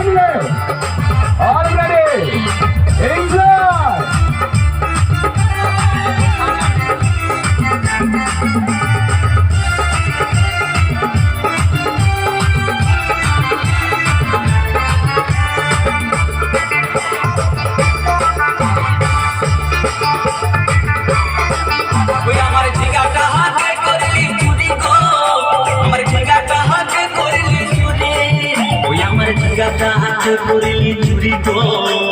সবাই মিলে অল হাতে করলি চুরি গো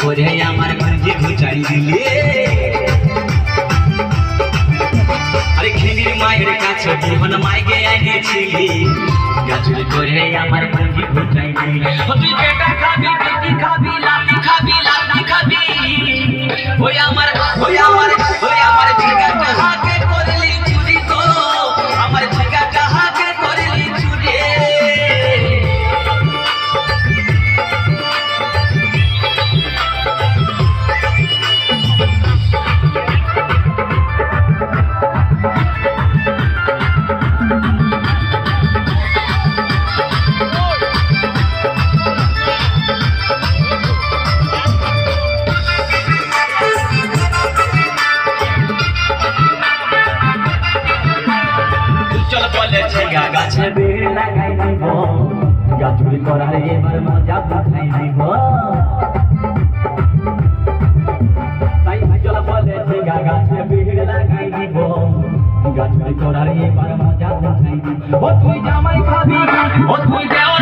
করে আমার ঘুরকে ঘুচাই দিলে। আরে খেঙ্গির মায়ের কাছে বিহন মাইকে আইনেছিলি গাছুর করে আমার ঘুরকে ঘুচাই দিলে। বেড় লাগাই দিব। গাছুরি করার এবার মজা উঠাই দিব। জামাই খাবি দেওয়ার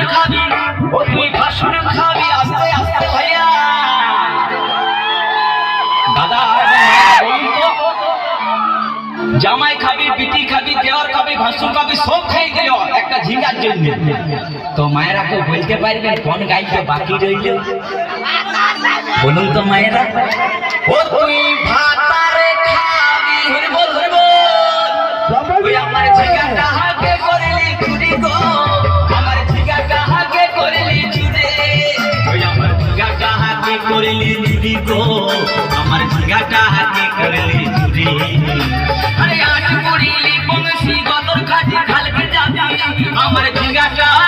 খাবি খাবি খাবি খাবি, দেওয়ার খাবি, ভাসুর খাবি, সব খাই দিল জন্য তো মায়েরা কেউ বলতে পারবেন কোন গাইতে বাকি রইল? বলুন তো মায়েরা। ও তুই ভাতারে খাবি বল বল। তুই আমার আমার জিজ্ঞাসা